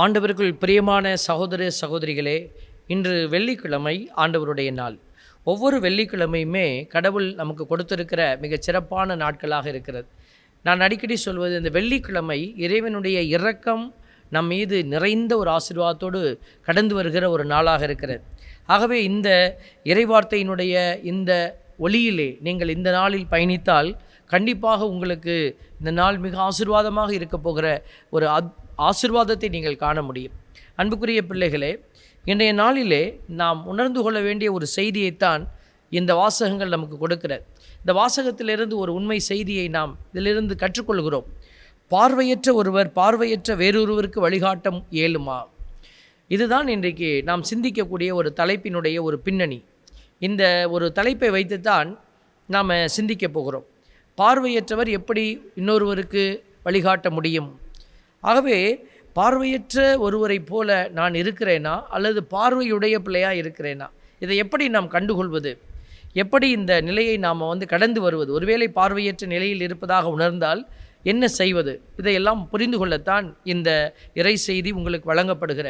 ஆண்டவருக்குள் பிரியமான சகோதர சகோதரிகளே இன்று வெள்ளிக்கிழமை ஆண்டவருடைய நாள். ஒவ்வொரு வெள்ளிக்கிழமையுமே கடவுள் நமக்கு கொடுத்திருக்கிற மிகச் சிறப்பான நாட்களாக இருக்கிறது. நான் அடிக்கடி சொல்வது இந்த வெள்ளிக்கிழமை இறைவனுடைய இரக்கம் நம் மீது நிறைந்த ஒரு ஆசீர்வாதத்தோடு கடந்து வருகிற ஒரு நாளாக இருக்கிறது. ஆகவே இந்த இறைவார்த்தையினுடைய இந்த ஒளியிலே நீங்கள் இந்த நாளில் பயணித்தால் கண்டிப்பாக உங்களுக்கு இந்த நாள் மிக ஆசீர்வாதமாக இருக்க போகிற ஒரு அத் ஆசிர்வாதத்தை நீங்கள் காண முடியும். அன்புக்குரிய பிள்ளைகளே இன்றைய நாளிலே நாம் உணர்ந்து கொள்ள வேண்டிய ஒரு செய்தியைத்தான் இந்த வாசகங்கள் நமக்கு கொடுக்கிறது. இந்த வாசகத்திலிருந்து ஒரு உண்மை செய்தியை நாம் இதிலிருந்து கற்றுக்கொள்கிறோம். பார்வையற்ற ஒருவர் பார்வையற்ற வேறொருவருக்கு வழிகாட்டம் இயலுமா? இதுதான் இன்றைக்கு நாம் சிந்திக்கக்கூடிய ஒரு தலைப்பினுடைய ஒரு பின்னணி. இந்த ஒரு தலைப்பை வைத்துத்தான் நாம் சிந்திக்க போகிறோம். பார்வையற்றவர் எப்படி இன்னொருவருக்கு வழிகாட்ட முடியும்? ஆகவே பார்வையற்ற ஒருவரைப் போல நான் இருக்கிறேனா? அல்லது பார்வையுடைய பிள்ளையாக இருக்கிறேனா? இதை எப்படி நாம் கண்டுகொள்வது? எப்படி இந்த நிலையை நாம் வந்து கடந்து வருவது? ஒருவேளை பார்வையற்ற நிலையில் இருப்பதாக உணர்ந்தால் என்ன செய்வது? இதையெல்லாம் புரிந்து கொள்ளத்தான் இந்த இறை செய்தி உங்களுக்கு வழங்கப்படுகிற.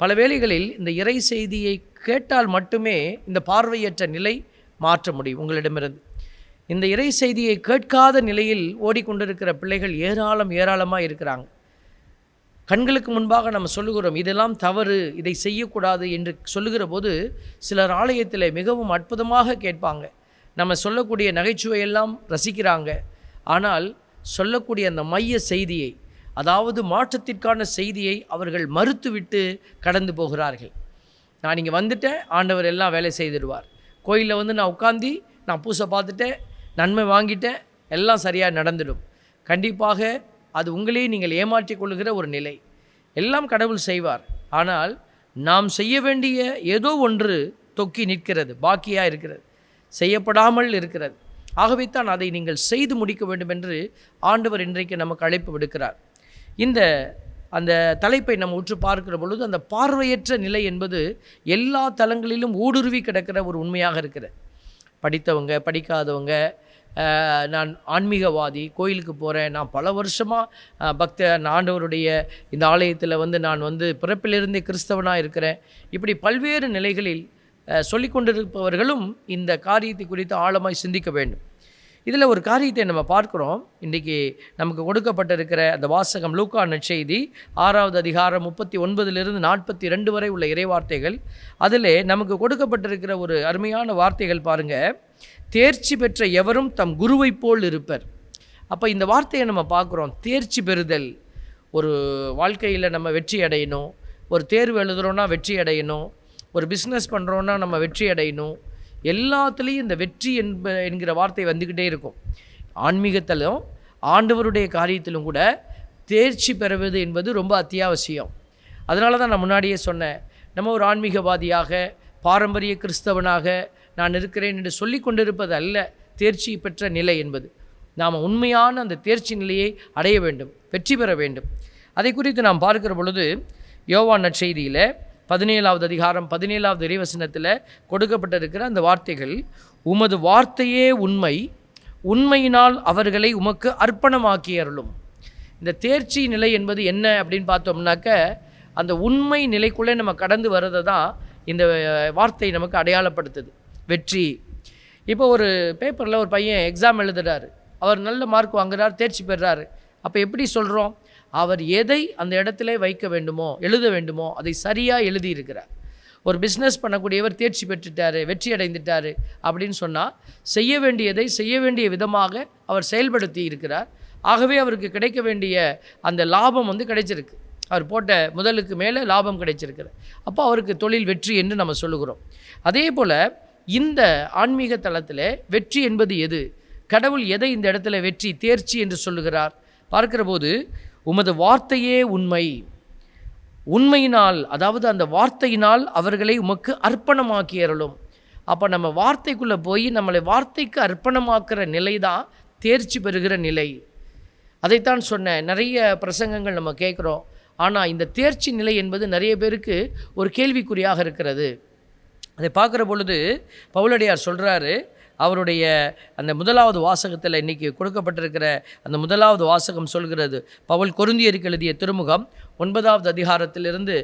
பல வேளைகளில் இந்த இறை செய்தியை கேட்டால் மட்டுமே இந்த பார்வையற்ற நிலை மாற்ற முடியும் உங்களிடமிருந்து. இந்த இறை செய்தியை கேட்காத நிலையில் ஓடிக்கொண்டிருக்கிற பிள்ளைகள் ஏராளம் ஏராளமாக இருக்கிறாங்க. கண்களுக்கு முன்பாக நம்ம சொல்லுகிறோம் இதெல்லாம் தவறு இதை செய்யக்கூடாது என்று சொல்லுகிற போது சிலர் ஆலயத்தில் மிகவும் அற்புதமாக கேட்பாங்க. நம்ம சொல்லக்கூடிய நகைச்சுவையெல்லாம் ரசிக்கிறாங்க. ஆனால் சொல்லக்கூடிய அந்த மைய செய்தியை அதாவது மாற்றத்திற்கான செய்தியை அவர்கள் மறுத்துவிட்டு கடந்து போகிறார்கள். நான் இங்கே வந்துட்டேன் ஆண்டவர் எல்லாம் வேலை செய்திடுவார். கோயிலில் வந்து நான் உட்காந்து நான் பூசை பார்த்துட்டேன் நன்மை வாங்கிட்டேன் எல்லாம் சரியாக நடந்துடும். கண்டிப்பாக அது உங்களையே நீங்கள் ஏமாற்றிக் கொள்கிற ஒரு நிலை. எல்லாம் கடவுள் செய்வார். ஆனால் நாம் செய்ய வேண்டிய ஏதோ ஒன்று தொக்கி நிற்கிறது பாக்கியாக இருக்கிறது செய்யப்படாமல் இருக்கிறது. ஆகவே தான் அதை நீங்கள் செய்து முடிக்க வேண்டும் என்று ஆண்டவர் இன்றைக்கு நமக்கு அழைப்பு விடுக்கிறார். இந்த அந்த தலைப்பை நம்ம உற்று பார்க்கிற பொழுது அந்த பார்வையற்ற நிலை என்பது எல்லா தளங்களிலும் ஊடுருவி கிடக்கிற ஒரு உண்மையாக இருக்கிறது. படித்தவங்க படிக்காதவங்க நான் ஆன்மீகவாதி கோயிலுக்கு போகிறேன் நான் பல வருஷமாக பக்த ஆண்டவருடைய இந்த ஆலயத்தில் வந்து நான் வந்து பிறப்பிலிருந்தே கிறிஸ்தவனாக இருக்கிறேன். இப்படி பல்வேறு நிலைகளில் சொல்லிக்கொண்டிருப்பவர்களும் கொண்டிருப்பவர்களும் இந்த காரியத்தை குறித்து ஆழமாய் சிந்திக்க வேண்டும். இதில் ஒரு காரியத்தை நம்ம பார்க்குறோம். இன்றைக்கி நமக்கு கொடுக்கப்பட்டிருக்கிற அந்த வாசகம் லூக்கா நற்செய்தி ஆறாவது அதிகாரம் முப்பத்தி ஒன்பதிலிருந்து நாற்பத்தி ரெண்டு வரை உள்ள இறைவார்த்தைகள். அதில் நமக்கு கொடுக்கப்பட்டிருக்கிற ஒரு அருமையான வார்த்தைகள் பாருங்கள் தேர்ச்சி பெற்ற எவரும் தம் குருவைப் போல் இருப்பர். அப்போ இந்த வார்த்தையை நம்ம பார்க்குறோம். தேர்ச்சி பெறுதல். ஒரு வாழ்க்கையில் நம்ம வெற்றி அடையணும். ஒரு தேர்வு எழுதுகிறோன்னா வெற்றி அடையணும். ஒரு பிஸ்னஸ் பண்ணுறோன்னா நம்ம வெற்றி அடையணும். எல்லாத்துலேயும் இந்த வெற்றி என்ப என்கிற வார்த்தை வந்துக்கிட்டே இருக்கும். ஆன்மீகத்திலும் ஆண்டவருடைய காரியத்திலும் கூட தேர்ச்சி பெறுவது என்பது ரொம்ப அத்தியாவசியம். அதனால தான் நான் முன்னாடியே சொன்னேன் நம்ம ஒரு ஆன்மீகவாதியாக பாரம்பரிய கிறிஸ்தவனாக நான் இருக்கிறேன் என்று சொல்லி கொண்டிருப்பது அல்ல தேர்ச்சி பெற்ற நிலை என்பது. நாம் உண்மையான அந்த தேர்ச்சி நிலையை அடைய வேண்டும் வெற்றி பெற வேண்டும். அதை குறித்து நாம் பார்க்கிற பொழுது யோவான் நற்செய்தியில் பதினேழாவது அதிகாரம் பதினேழாவது இறைவசனத்தில் கொடுக்கப்பட்டிருக்கிற அந்த வார்த்தைகள் உமது வார்த்தையே உண்மை உண்மையினால் அவர்களை உமக்கு அர்ப்பணமாக்கி அருளும். இந்த தேர்ச்சி நிலை என்பது என்ன அப்படின்னு பார்த்தோம்னாக்க அந்த உண்மை நிலைக்குள்ளே நம்ம கடந்து வர்றதை தான் இந்த வார்த்தை நமக்கு அடையாளப்படுத்துது. வெற்றி. இப்போ ஒரு பேப்பரில் ஒரு பையன் எக்ஸாம் எழுதுறாரு. அவர் நல்ல மார்க் வாங்குறார் தேர்ச்சி பெறுறாரு. அப்போ எப்படி சொல்கிறோம் அவர் எதை அந்த இடத்துல வைக்க வேண்டுமோ எழுத வேண்டுமோ அதை சரியாக எழுதியிருக்கிறார். ஒரு பிஸ்னஸ் பண்ணக்கூடியவர் தேர்ச்சி பெற்றுட்டார் வெற்றி அடைந்துட்டாரு அப்படின்னு சொன்னால் செய்ய வேண்டியதை செய்ய வேண்டிய விதமாக அவர் செயல்படுத்தி இருக்கிறார். ஆகவே அவருக்கு கிடைக்க வேண்டிய அந்த லாபம் வந்து கிடைச்சிருக்கு. அவர் போட்ட முதலுக்கு மேலே லாபம் கிடைச்சிருக்குது. அப்போ அவருக்கு தொழில் வெற்றி என்று நம்ம சொல்லுகிறோம். அதே போல் இந்த ஆன்மீக தளத்தில் வெற்றி என்பது எது? கடவுள் எதை இந்த இடத்துல வெற்றி தேர்ச்சி என்று சொல்லுகிறார்? பார்க்கிற போது உமது வார்த்தையே உண்மை. உண்மையினால் அதாவது அந்த வார்த்தையினால் அவர்களை உமக்கு அர்ப்பணமாக்கி அருளும். அப்போ நம்ம வார்த்தைக்குள்ளே போய் நம்மளை வார்த்தைக்கு அர்ப்பணமாக்குற நிலை தான் தேர்ச்சி பெறுகிற நிலை. அதைத்தான் சொன்னேன் நிறைய பிரசங்கங்கள் நம்ம கேட்குறோம். ஆனால் இந்த தேர்ச்சி நிலை என்பது நிறைய பேருக்கு ஒரு கேள்விக்குறியாக இருக்கிறது. அதை பார்க்குற பொழுது பவுலடியார் சொல்கிறாரு அவருடைய அந்த முதலாவது வாசகத்தில் இன்னைக்கு கொடுக்கப்பட்டிருக்கிற அந்த முதலாவது வாசகம் சொல்கிறது பவுல் கொருந்தியருக்கு எழுதிய திருமுகம் ஒன்பதாவது அதிகாரத்திலிருந்து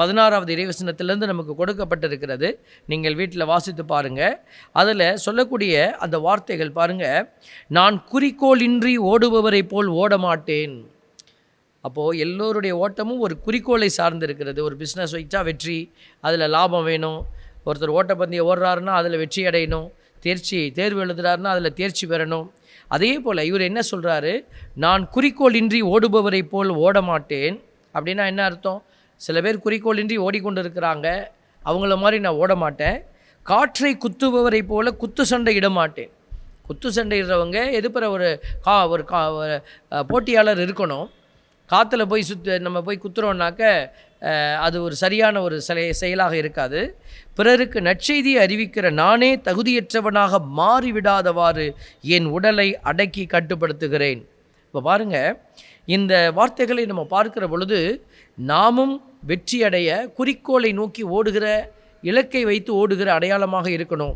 பதினாறாவது இறைவசனத்திலிருந்து நமக்கு கொடுக்கப்பட்டிருக்கிறது. நீங்கள் வீட்டில் வாசித்து பாருங்கள் அதில் சொல்லக்கூடிய அந்த வார்த்தைகள் பாருங்கள் நான் குறிக்கோளின்றி ஓடுபவரைப் போல் ஓட மாட்டேன் அப்போது எல்லோருடைய ஓட்டமும் ஒரு குறிக்கோளை சார்ந்து இருக்கிறது ஒரு பிஸ்னஸ் வைச்சா வெற்றி அதில் லாபம் வேணும். ஒருத்தர் ஓட்டப்பந்தயம் ஓடுறாருன்னா அதில் வெற்றி அடையணும். தேர்ச்சி தேர்வு எழுதுகிறாருன்னா அதில் தேர்ச்சி பெறணும். அதே போல் இவர் என்ன சொல்கிறாரு நான் குறிக்கோளின்றி ஓடுபவரைப் போல் ஓட மாட்டேன் அப்படின்னா என்ன அர்த்தம்? சில பேர் குறிக்கோளின்றி ஓடிக்கொண்டு இருக்கிறாங்க அவங்கள மாதிரி நான் ஓட மாட்டேன் காற்றை குத்துபவரைப் போல் குத்து சண்டை இட மாட்டேன் குத்து சண்டையிடுறவங்க எதுப்புற ஒரு கா ஒரு கா ஒரு, போட்டியாளர் இருக்கணும். காற்றுல போய் சுத்து நம்ம போய் குத்துறோம்னாக்க அது ஒரு சரியான ஒரு சிலை செயலாக இருக்காது. பிறருக்கு நற்செய்தியை அறிவிக்கிற நானே தகுதியற்றவனாக மாறிவிடாதவாறு என் உடலை அடக்கி கட்டுப்படுத்துகிறேன். இப்போ பாருங்கள் இந்த வார்த்தைகளை நம்ம பார்க்கிற பொழுது நாமும் வெற்றியடைய குறிக்கோளை நோக்கி ஓடுகிற இலக்கை வைத்து ஓடுகிற அடையாளமாக இருக்கணும்.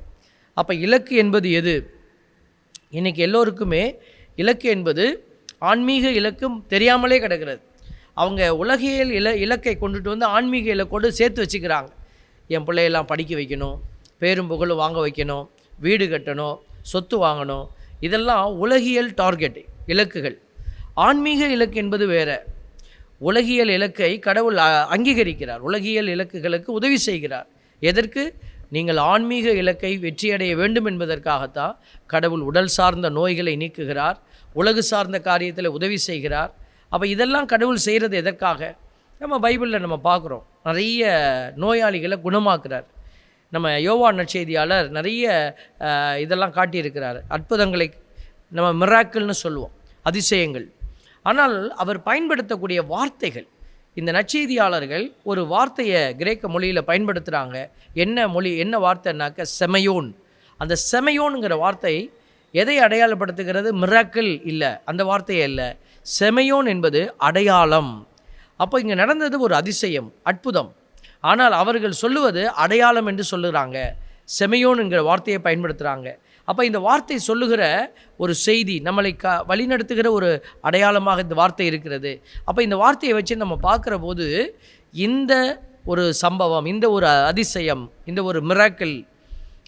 அப்போ இலக்கு என்பது எது? இன்றைக்கி எல்லோருக்குமே இலக்கு என்பது ஆன்மீக இலக்கும் தெரியாமலே கிடக்கிறது. அவங்க உலகியல் இல இலக்கை கொண்டுட்டு வந்து ஆன்மீக இலக்கோடு சேர்த்து வச்சுக்கிறாங்க. என் பிள்ளையெல்லாம் படிக்க வைக்கணும் பேரும் புகழும் வாங்க வைக்கணும் வீடு கட்டணும் சொத்து வாங்கணும். இதெல்லாம் உலகியல் டார்கெட் இலக்குகள். ஆன்மீக இலக்கு என்பது வேற. உலகியல் இலக்கை கடவுள் அ- அங்கீகரிக்கிறார். உலகியல் இலக்குகளுக்கு உதவி செய்கிறார். எதற்கு? நீங்கள் ஆன்மீக இலக்கை வெற்றியடைய வேண்டும் என்பதற்காகத்தான் கடவுள் உடல் சார்ந்த நோய்களை நீக்குகிறார். உலகு சார்ந்த காரியத்தில் உதவி செய்கிறார். அப்போ இதெல்லாம் கடவுள் செய்கிறது எதற்காக? நம்ம பைபிளில் நம்ம பார்க்குறோம். நிறைய நோயாளிகளை குணமாக்குறார். நம்ம யோவா நற்செய்தியாளர் நிறைய இதெல்லாம் காட்டியிருக்கிறார். அற்புதங்களை நம்ம மிராக்கிள்னு சொல்லுவோம். அதிசயங்கள். ஆனால் அவர் பயன்படுத்தக்கூடிய வார்த்தைகள் இந்த நற்செய்தியாளர்கள் ஒரு வார்த்தையை கிரேக்க மொழியில் பயன்படுத்துகிறாங்க என்ன மொழி என்ன வார்த்தைனாக்க செமையோன். அந்த செமையோனுங்கிற வார்த்தை எதை அடையாளப்படுத்துகிறது? மிராக்கிள் இல்லை. அந்த வார்த்தையே இல்லை. செமையோன் என்பது அடையாளம். அப்போ இங்கே நடந்தது ஒரு அதிசயம் அற்புதம். ஆனால் அவர்கள் சொல்லுவது அடையாளம் என்று சொல்லுகிறாங்க செமையோனுங்கிற வார்த்தையை பயன்படுத்துகிறாங்க அப்போ இந்த வார்த்தை சொல்லுகிற ஒரு செய்தி நம்மளை க வழிநடத்துகிற ஒரு அடையாளமாக இந்த வார்த்தை இருக்கிறது. அப்போ இந்த வார்த்தையை வச்சு நம்ம பார்க்குற போது இந்த ஒரு சம்பவம் இந்த ஒரு அதிசயம் இந்த ஒரு மிராக்கிள்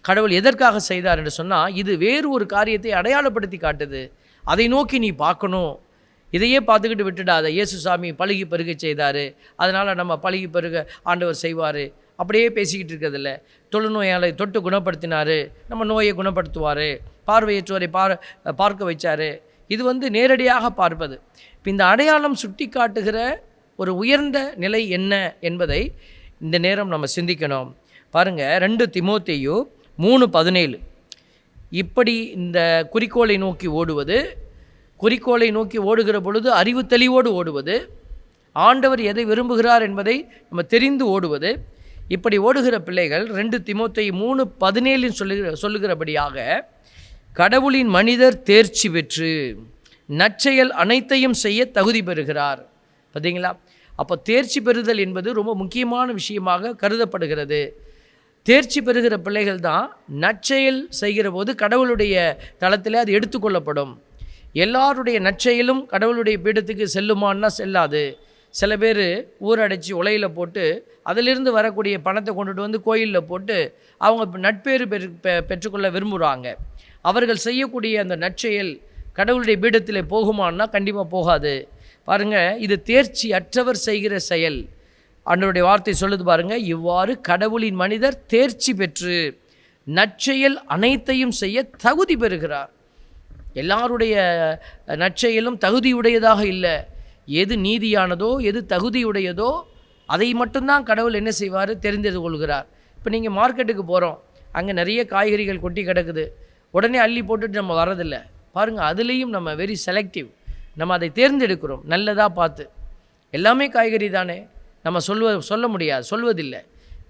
கடவுள் எதற்காக செய்தார் என்று சொன்னால் இது வேறு ஒரு காரியத்தை அடையாளப்படுத்தி காட்டுது. அதை நோக்கி நீ பார்க்கணும். இதையே பார்த்துக்கிட்டு விட்டுடாத. இயேசு சாமி பழுகி பெருக செய்தார். அதனால் நம்ம பழுகி பெருக ஆண்டவர் செய்வார். அப்படியே பேசிக்கிட்டு இருக்கிறதில்ல. தொழுநோயாளை தொட்டு குணப்படுத்தினார். நம்ம நோயை குணப்படுத்துவார். பார்வையற்றோரை பார் பார்க்க வைச்சார். இது வந்து நேரடியாக பார்ப்பது. இப்போ இந்த அடையாளம் சுட்டி காட்டுகிற ஒரு உயர்ந்த நிலை என்ன என்பதை இந்த நேரம் நம்ம சிந்திக்கணும். பாருங்கள் ரெண்டு திமோத்தையும் மூணு பதினேழு. இப்படி இந்த குறிக்கோளை நோக்கி ஓடுவது குறிக்கோளை நோக்கி ஓடுகிற பொழுது அறிவு தெளிவோடு ஓடுவது ஆண்டவர் எதை விரும்புகிறார் என்பதை நம்ம தெரிந்து ஓடுவது இப்படி ஓடுகிற பிள்ளைகள் ரெண்டு திமுத்தை மூணு பதினேழுன்னு சொல்லுகிற சொல்லுகிறபடியாக கடவுளின் மனிதர் தேர்ச்சி பெற்று நற்செயல் அனைத்தையும் செய்ய தகுதி பெறுகிறார். பார்த்தீங்களா அப்போ தேர்ச்சி பெறுதல் என்பது ரொம்ப முக்கியமான விஷயமாக கருதப்படுகிறது. தேர்ச்சி பெறுகிற பிள்ளைகள் தான் நற்செயல் செய்கிற போது கடவுளுடைய தளத்தில் அது எடுத்துக்கொள்ளப்படும். எல்லாருடைய நற்செயலும் கடவுளுடைய பீடத்துக்கு செல்லுமான்னா செல்லாது. சில பேர் ஊரடைச்சி உலையில் போட்டு அதிலிருந்து வரக்கூடிய பணத்தை கொண்டுட்டு வந்து கோயிலில் போட்டு அவங்க நட்பேறு பெற்று பெ- பெற்றுக்கொள்ள விரும்புகிறாங்க அவர்கள் செய்யக்கூடிய அந்த நற்செயல் கடவுளுடைய பீடத்தில் போகுமான்னா கண்டிப்பாக போகாது. பாருங்கள் இது தேர்ச்சி அற்றவர் செய்கிற செயல். ஆண்டவருடைய வார்த்தை சொல்லுது பாருங்க இவ்வாறு கடவுளின் மனிதர் தேர்ச்சி பெற்று நற்செயல் அனைத்தையும் செய்ய தகுதி பெறுகிறார். எல்லாருடைய நற்செயலும் தகுதியுடையதாக இல்லை. எது நீதியானதோ எது தகுதியுடையதோ அதை மட்டும்தான் கடவுள் என்ன செய்வார்? தெரிந்து கொள்கிறார். இப்போ நீங்கள் மார்க்கெட்டுக்கு போகிறோம் அங்கே நிறைய காய்கறிகள் கொட்டி கிடக்குது. உடனே அள்ளி போட்டுட்டு நம்ம வரதில்லை பாருங்கள் அதுலேயும் நம்ம வெரி செலக்டிவ் நம்ம அதை தேர்ந்தெடுக்கிறோம். நல்லதாக பார்த்து. எல்லாமே காய்கறி தானே. நம்ம சொல்வ சொல்ல முடியாது சொல்வதில்லை.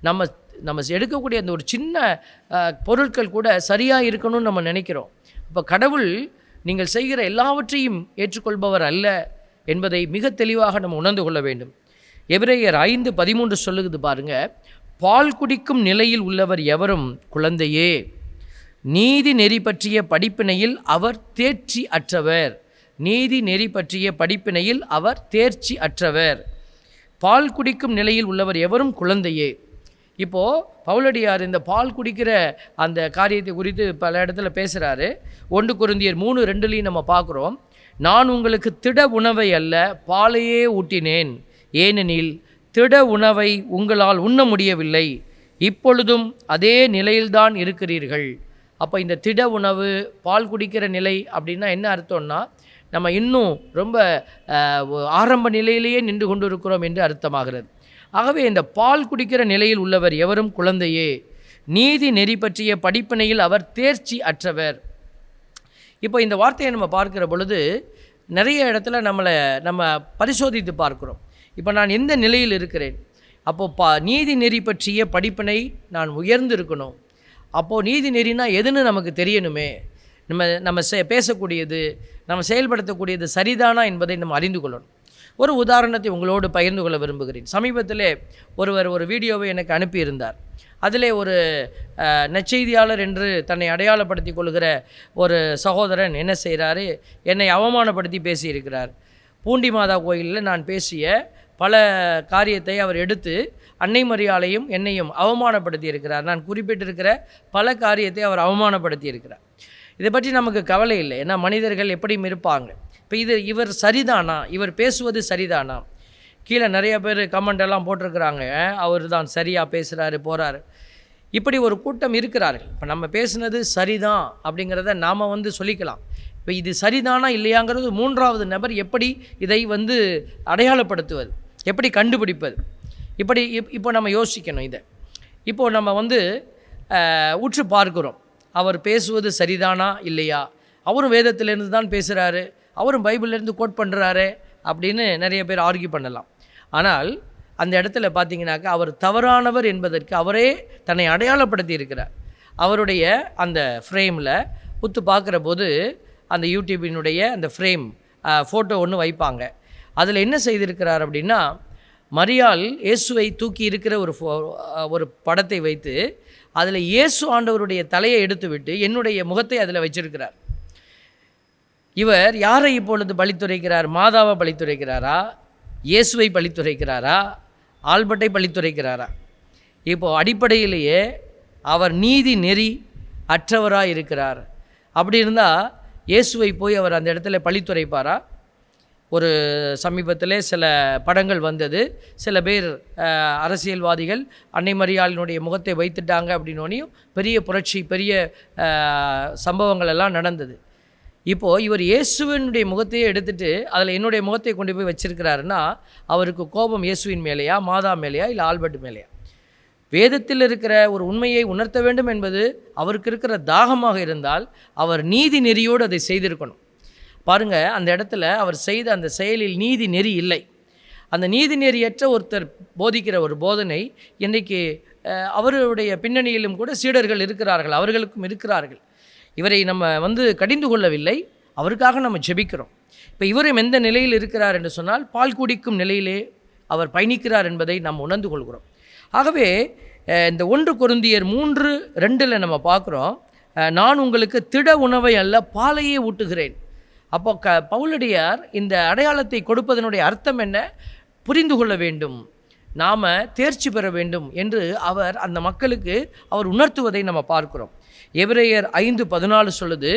நம்ம நம்ம எடுக்கக்கூடிய அந்த ஒரு சின்ன பொருட்கள் கூட சரியாக இருக்கணும்னு நம்ம நினைக்கிறோம். இப்போ கடவுள் நீங்கள் செய்கிற எல்லாவற்றையும் ஏற்றுக்கொள்பவர் அல்ல என்பதை மிக தெளிவாக நம்ம உணர்ந்து கொள்ள வேண்டும். எபிரேயர் ஐந்து பதிமூன்று சொல்லுகிறது பாருங்க பால் குடிக்கும் நிலையில் உள்ளவர் எவரும் குழந்தையே? நீதி நெறி பற்றிய படிப்பினையில் அவர் தேர்ச்சி அற்றவர். நீதி நெறி பற்றிய படிப்பினையில் அவர் தேர்ச்சி அற்றவர். பால் குடிக்கும் நிலையில் உள்ளவர் எவரும் குழந்தையே. இப்போது பவுலடியார் இந்த பால் குடிக்கிற அந்த காரியத்தை குறித்து பல இடத்துல பேசுகிறாரு ஒன்று குருந்தியர் மூணு ரெண்டுலேயும் நம்ம பார்க்குறோம். நான் உங்களுக்கு திட உணவை அல்ல பாலையே ஊட்டினேன். ஏனெனில் திட உணவை உங்களால் உண்ண முடியவில்லை. இப்பொழுதும் அதே நிலையில்தான் இருக்கிறீர்கள். அப்போ இந்த திட உணவு பால் குடிக்கிற நிலை அப்படின்னா என்ன அர்த்தம்னா நம்ம இன்னும் ரொம்ப ஆரம்ப நிலையிலேயே நின்று கொண்டு இருக்கிறோம் என்று அர்த்தமாகிறது. ஆகவே இந்த பால் குடிக்கிற நிலையில் உள்ளவர் எவரும் குழந்தையே நீதி நெறி பற்றிய படிப்பினையில் அவர் தேர்ச்சி அற்றவர். இப்போ இந்த வார்த்தையை நம்ம பார்க்கிற பொழுது நிறைய இடத்துல நம்மளை நம்ம பரிசோதித்து பார்க்கிறோம். இப்போ நான் எந்த நிலையில் இருக்கிறேன்? அப்போது பா நீதி நெறி பற்றிய படிப்பினை நான் உயர்ந்து இருக்கணும் அப்போது நீதி நெறினா எதுன்னு நமக்கு தெரியணுமே. நம்ம நம்ம செ பேசக்கூடியது நம்ம செயல்படுத்தக்கூடியது சரிதானா என்பதை நம்ம அறிந்து கொள்ளணும். ஒரு உதாரணத்தை உங்களோடு பகிர்ந்து கொள்ள விரும்புகிறேன். சமீபத்தில் ஒருவர் ஒரு வீடியோவை எனக்கு அனுப்பியிருந்தார். அதிலே ஒரு நச்செய்தியாளர் என்று தன்னை அடையாளப்படுத்தி கொள்கிற ஒரு சகோதரன் என்ன செய்கிறாரு என்னை அவமானப்படுத்தி பேசியிருக்கிறார். பூண்டி மாதா கோயிலில் நான் பேசிய பல காரியத்தை அவர் எடுத்து அன்னை மரியாளையும் என்னையும் அவமானப்படுத்தி இருக்கிறார் நான் குறிப்பிட்டிருக்கிற பல காரியத்தை அவர் அவமானப்படுத்தி இருக்கிறார் இதை பற்றி நமக்கு கவலை இல்லை. ஏன்னா மனிதர்கள் எப்படியும் இருப்பாங்க. இப்போ இது இவர் சரிதானா? இவர் பேசுவது சரிதானா? கீழே நிறைய பேர் கமெண்ட் எல்லாம் போட்டிருக்கிறாங்க. அவர் தான் சரியாக பேசுகிறாரு போகிறாரு இப்படி ஒரு கூட்டம் இருக்கிறார்கள். இப்போ நம்ம பேசுனது சரிதான் அப்படிங்கிறத நாம் வந்து சொல்லிக்கலாம். இப்போ இது சரிதானா இல்லையாங்கிறது மூன்றாவது நபர் எப்படி இதை வந்து அடையாளப்படுத்துவது? எப்படி கண்டுபிடிப்பது? இப்படி இப் இப்போ நம்ம யோசிக்கணும் இதை. இப்போது நம்ம வந்து உற்று பார்க்கிறோம். அவர் பேசுவது சரிதானா இல்லையா? அவரும் வேதத்திலேருந்து தான் பேசுகிறாரு அவரும் பைபிள்லேருந்து கோட் பண்ணுறாரு அப்படின்னு நிறைய பேர் ஆர்கியூ பண்ணலாம். ஆனால் அந்த இடத்துல பார்த்தீங்கன்னாக்கா அவர் தவறானவர் என்பதற்கு அவரே தன்னை அடையாளப்படுத்தி இருக்கிறார் அவருடைய அந்த ஃப்ரேமில் உத்து பார்க்குற போது அந்த யூடியூபினுடைய அந்த ஃப்ரேம் ஃபோட்டோ ஒன்று வைப்பாங்க. அதில் என்ன செய்திருக்கிறார் அப்படின்னா மரியாள் இயேசுவை தூக்கி இருக்கிற ஒரு ஃபோ ஒரு படத்தை வைத்து அதில் இயேசு ஆண்டவருடைய தலையை எடுத்துவிட்டு என்னுடைய முகத்தை அதில் வச்சிருக்கிறார். இவர் யாரை இப்பொழுது பழித்துரைக்கிறார்? மாதாவை பழித்துரைக்கிறாரா? இயேசுவை பழித்துரைக்கிறாரா? ஆல்பர்ட்டை பழித்துரைக்கிறாரா? இப்போ அடிப்படையிலேயே அவர் நீதி நெறி அற்றவராக இருக்கிறார் அப்படி இருந்தால் இயேசுவை போய் அவர் அந்த இடத்துல பழித்துரைப்பாரா? ஒரு சமீபத்தில் சில படங்கள் வந்தது. சில பேர் அரசியல்வாதிகள் அன்னை மரியாளினுடைய முகத்தை வைத்துட்டாங்க அப்படின்னோனையும் பெரிய புரட்சி பெரிய சம்பவங்கள் எல்லாம் நடந்தது. இப்போது இவர் இயேசுவினுடைய முகத்தையே எடுத்துட்டு அதில் என்னுடைய முகத்தை கொண்டு போய் வச்சிருக்கிறாருன்னா அவருக்கு கோபம் இயேசுவின் மேலேயா மாதா மேலேயா இல்லை ஆல்பர்ட் மேலேயா? வேதத்தில் இருக்கிற ஒரு உண்மையை உணர்த்த வேண்டும் என்பது அவருக்கு இருக்கிற தாகமாக இருந்தால் அவர் நீதி நெறியோடு அதை செய்திருக்கணும். பாருங்கள் அந்த இடத்துல அவர் செய்த அந்த செயலில் நீதி நெறி இல்லை. அந்த நீதி நெறியற்ற ஒருத்தர் போதிக்கிற ஒரு போதனை இன்றைக்கு அவருடைய பின்னணியிலும் கூட சீடர்கள் இருக்கிறார்கள் அவர்களுக்கும் இருக்கிறார்கள். இவரை நம்ம வந்து கடிந்து கொள்ளவில்லை அவருக்காக நம்ம ஜெபிக்கிறோம். இப்போ இவரும் எந்த நிலையில் இருக்கிறார் என்று சொன்னால் பால் குடிக்கும் நிலையிலே அவர் பயணிக்கிறார் என்பதை நாம் உணர்ந்து கொள்கிறோம். ஆகவே இந்த ஒன்று குருந்தியர் மூன்று ரெண்டில் நம்ம பார்க்குறோம் நான் உங்களுக்கு திட உணவை அல்ல பாலையே ஊட்டுகிறேன். அப்போ க பவுலடியார் இந்த அடையாளத்தை கொடுப்பதனுடைய அர்த்தம் என்ன? புரிந்து கொள்ள வேண்டும். நாம் தேர்ச்சி பெற வேண்டும் என்று அவர் அந்த மக்களுக்கு அவர் உணர்த்துவதை நம்ம பார்க்கிறோம். எபிரேயர் ஐந்து பதினாலு சொல்லுது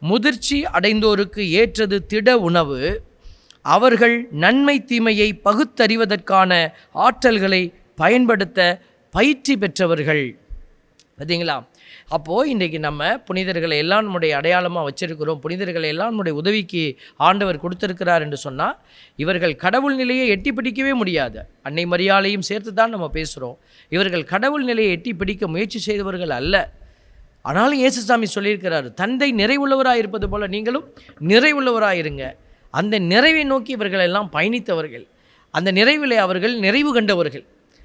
முதிர்ச்சி அடைந்தோருக்கு ஏற்றது திட உணவு அவர்கள் நன்மை தீமையை பகுத்தறிவதற்கான ஆற்றல்களை பயன்படுத்த பயிற்சி பெற்றவர்கள். பார்த்தீங்களா? அப்போது இன்றைக்கி நம்ம புனிதர்களை எல்லாம் நம்முடைய அடையாளமாக வச்சிருக்கிறோம். புனிதர்களை எல்லாம் நம்முடைய உதவிக்கு ஆண்டவர் கொடுத்துருக்கிறார் என்று சொன்னால் இவர்கள் கடவுள் நிலையை எட்டி பிடிக்கவே முடியாது. அன்னை மரியாதையும் சேர்த்து தான் நம்ம பேசுகிறோம் இவர்கள் கடவுள் நிலையை எட்டி பிடிக்க முயற்சி செய்தவர்கள் அல்ல. ஆனாலும் இயேசுசாமி சொல்லியிருக்கிறார் தந்தை நிறைவுள்ளவராக இருப்பது போல் நீங்களும் நிறைவுள்ளவராக இருங்க அந்த நிறைவை நோக்கி இவர்கள் எல்லாம் பயணித்தவர்கள். அந்த நிறைவிலே அவர்கள் நிறைவு கண்டவர்கள்.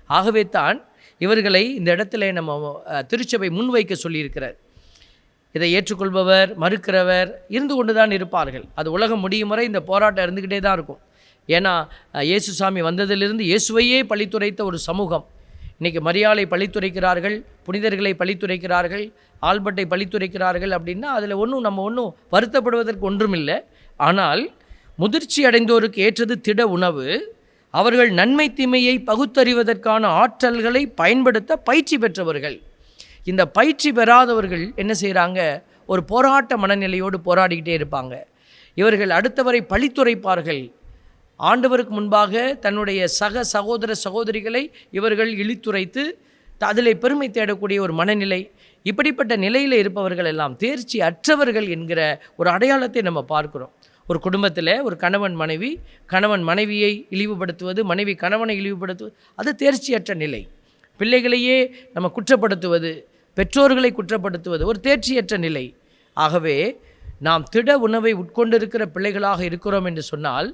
ஆகவே தான் இவர்களை இந்த இடத்துல நம்ம திருச்சபை முன்வைக்க சொல்லியிருக்கிறார். இதை ஏற்றுக்கொள்பவர் மறுக்கிறவர் இருந்து கொண்டு தான் இருப்பார்கள். அது உலகம் முடியும் வரை இந்த போராட்டம் இருந்துக்கிட்டே தான் இருக்கும். ஏன்னா இயேசு சாமி வந்ததிலிருந்து இயேசுவையே பழித்துரைத்த ஒரு சமூகம். இன்றைக்கி மரியாதை பழித்துரைக்கிறார்கள் புனிதர்களை பழித்துரைக்கிறார்கள் ஆல்பர்ட்டை பழித்துரைக்கிறார்கள் அப்படின்னா அதில் ஒன்றும் நம்ம ஒன்றும் வருத்தப்படுவதற்கு ஒன்றுமில்லை. ஆனால் முதிர்ச்சி அடைந்தோருக்கு ஏற்றது திட உணவு அவர்கள் நன்மை தீமையை பகுத்தறிவதற்கான ஆற்றல்களை பயன்படுத்த பயிற்சி பெற்றவர்கள். இந்த பயிற்சி பெறாதவர்கள் என்ன செய்கிறாங்க ஒரு போராட்ட மனநிலையோடு போராடிக்கிட்டே இருப்பாங்க. இவர்கள் அடுத்தவரை பழித்துரைப்பார்கள். ஆண்டவருக்கு முன்பாக தன்னுடைய சக சகோதர சகோதரிகளை இவர்கள் இழித்துரைத்து அதில் பெருமை தேடக்கூடிய ஒரு மனநிலை இப்படிப்பட்ட நிலையில் இருப்பவர்கள் எல்லாம் தேர்ச்சி அற்றவர்கள் என்கிற ஒரு அடையாளத்தை நம்ம பார்க்குறோம். ஒரு குடும்பத்தில் ஒரு கணவன் மனைவி கணவன் மனைவியை இழிவுபடுத்துவது மனைவி கணவனை இழிவுபடுத்துவது அது தேர்ச்சியற்ற நிலை. பிள்ளைகளையே நம்ம குற்றப்படுத்துவது பெற்றோர்களை குற்றப்படுத்துவது ஒரு தேர்ச்சியற்ற நிலை. ஆகவே நாம் திட உணவை உட்கொண்டிருக்கிற பிள்ளைகளாக இருக்கிறோம் என்று சொன்னால்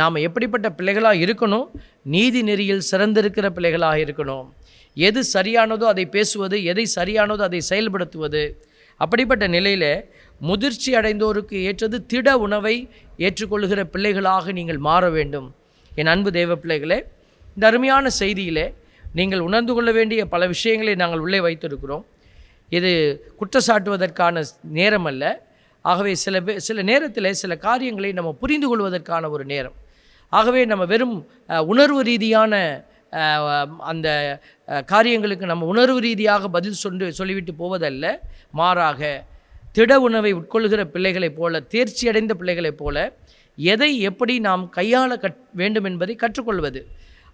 நாம் எப்படிப்பட்ட பிள்ளைகளாக இருக்கணும்? நீதி நெறியில் சிறந்திருக்கிற பிள்ளைகளாக இருக்கணும். எது சரியானதோ அதை பேசுவது எதை சரியானதோ அதை செயல்படுத்துவது. அப்படிப்பட்ட நிலையில் முதிர்ச்சி அடைந்தோருக்கு ஏற்றது திட உணவை ஏற்றுக்கொள்கிற பிள்ளைகளாக நீங்கள் மாற வேண்டும். என் அன்பு தேவ பிள்ளைகளே இந்த அருமையான செய்தியிலே நீங்கள் உணர்ந்து கொள்ள வேண்டிய பல விஷயங்களை நாங்கள் உள்ளே வைத்திருக்கிறோம். இது குற்றச்சாட்டுவதற்கான நேரம் அல்ல. ஆகவே சில பே சில நேரத்தில் சில காரியங்களை நம்ம புரிந்து கொள்வதற்கான ஒரு நேரம். ஆகவே நம்ம வெறும் உணர்வு ரீதியான அந்த காரியங்களுக்கு நம்ம உணர்வு ரீதியாக பதில் சொல்லி சொல்லிவிட்டு போவதல்ல. மாறாக திட உணவை உட்கொள்கிற பிள்ளைகளைப் போல தேர்ச்சியடைந்த பிள்ளைகளைப் போல எதை எப்படி நாம் கையாள கட் வேண்டும் என்பதை கற்றுக்கொள்வது.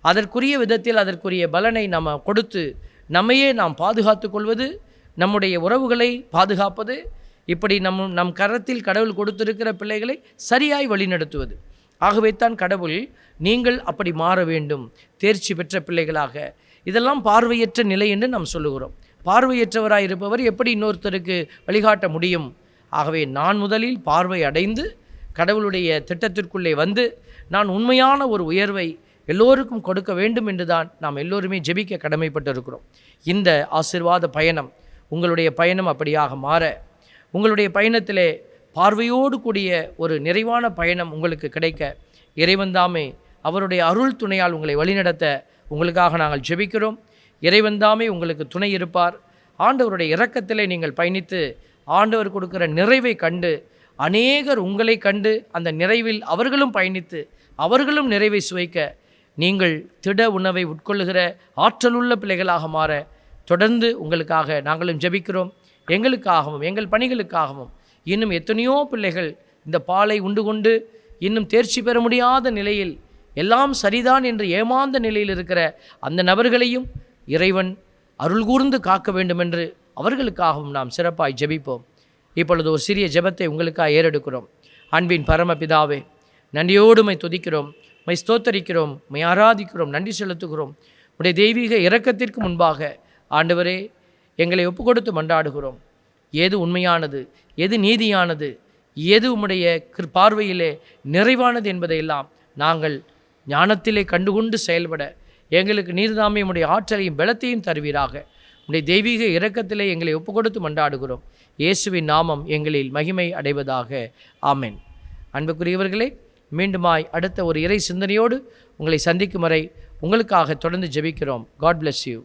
அதற்குரிய விதத்தில் அதற்குரிய பலனை நாம் கொடுத்து நம்மையே நாம் பாதுகாத்து கொள்வது நம்முடைய உறவுகளை பாதுகாப்பது இப்படி நம் நம் கரத்தில் கடவுள் கொடுத்திருக்கிற பிள்ளைகளை சரியாய் வழிநடத்துவது. ஆகவே தான் கடவுள் நீங்கள் அப்படி மாற வேண்டும் தேர்ச்சி பெற்ற பிள்ளைகளாக. இதெல்லாம் பார்வையற்ற நிலை என்று நாம் சொல்லுகிறோம். பார்வையற்றவராக இருப்பவர் எப்படி இன்னொருத்தருக்கு வழிகாட்ட முடியும்? ஆகவே நான் முதலில் பார்வை அடைந்து கடவுளுடைய திட்டத்திற்குள்ளே வந்து நான் உண்மையான ஒரு உயர்வை எல்லோருக்கும் கொடுக்க வேண்டும் என்றுதான் நாம் எல்லோருமே ஜெபிக்க கடமைப்பட்டிருக்கிறோம். இந்த ஆசிர்வாத பயணம் உங்களுடைய பயணம் அப்படியாக மாற உங்களுடைய பயணத்திலே பார்வையோடு கூடிய ஒரு நிறைவான பயணம் உங்களுக்கு கிடைக்க இறைவன்தாமே அவருடைய அருள் துணையால் உங்களை வழிநடத்த உங்களுக்காக நாங்கள் ஜெபிக்கிறோம். இறைவன்தாமே உங்களுக்கு துணை இருப்பார். ஆண்டவருடைய இரக்கத்திலே நீங்கள் பயணித்து ஆண்டவர் கொடுக்கிற நிறைவை கண்டு அநேகர் உங்களை கண்டு அந்த நிறைவில் அவர்களும் பயணித்து அவர்களும் நிறைவை சுவைக்க நீங்கள் திட உணவை உட்கொள்ளுகிற ஆற்றலுள்ள பிள்ளைகளாக மாற தொடர்ந்து உங்களுக்காக நாங்களும் ஜெபிக்கிறோம். எங்களுக்காகவும் எங்கள் பணிகளுக்காகவும் இன்னும் எத்தனையோ பிள்ளைகள் இந்த பாலை உண்டு கொண்டு இன்னும் தேர்ச்சி பெற முடியாத நிலையில் எல்லாம் சரிதான் என்று ஏமாந்த நிலையில் இருக்கிற அந்த நபர்களையும் இறைவன் அருள் கூர்ந்து காக்க வேண்டுமென்று அவர்களுக்காகவும் நாம் சிறப்பாய் ஜெபிப்போம். இப்பொழுது ஒரு சிறிய ஜெபத்தை உங்களுக்காக ஏறெடுக்கிறோம். அன்பின் பரமபிதாவே நன்றியோடு மை துதிக்கிறோம். மை ஸ்தோத்தரிக்கிறோம். மை ஆராதிக்கிறோம். நன்றி செலுத்துகிறோம். உடைய தெய்வீக இரக்கத்திற்கு முன்பாக ஆண்டவரே எங்களை ஒப்பு கொடுத்து மன்றாடுகிறோம். எது உண்மையானது? எது நீதியானது? எது உம்முடைய பார்வையிலே நிறைவானது என்பதையெல்லாம் நாங்கள் ஞானத்திலே கண்டுகொண்டு செயல்பட எங்களுக்கு நீர்தாமே உடைய ஆற்றலையும் பலத்தையும் தருவீராக. உடைய தெய்வீக இரக்கத்திலே எங்களை ஒப்பு கொடுத்து இயேசுவின் நாமம் எங்களில் மகிமை அடைவதாக. ஆமேன். அன்புக்குரியவர்களே மீண்டுமாய் அடுத்த ஒரு இறை சிந்தனையோடு உங்களை சந்திக்கும் வரை உங்களுக்காக தொடர்ந்து ஜெபிக்கிறோம். God bless you